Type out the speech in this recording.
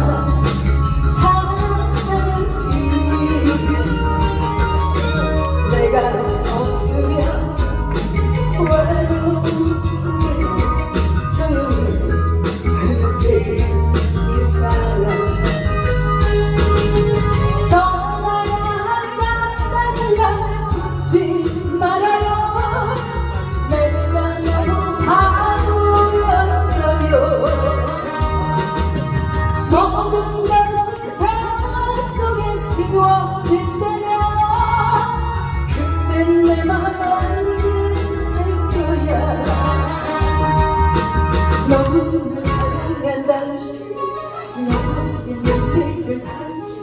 了。 어둠 가득 사랑 속에 지워질 때면 그땐 내맘 너무나 사랑한 당신 영원히 눈빛을 당신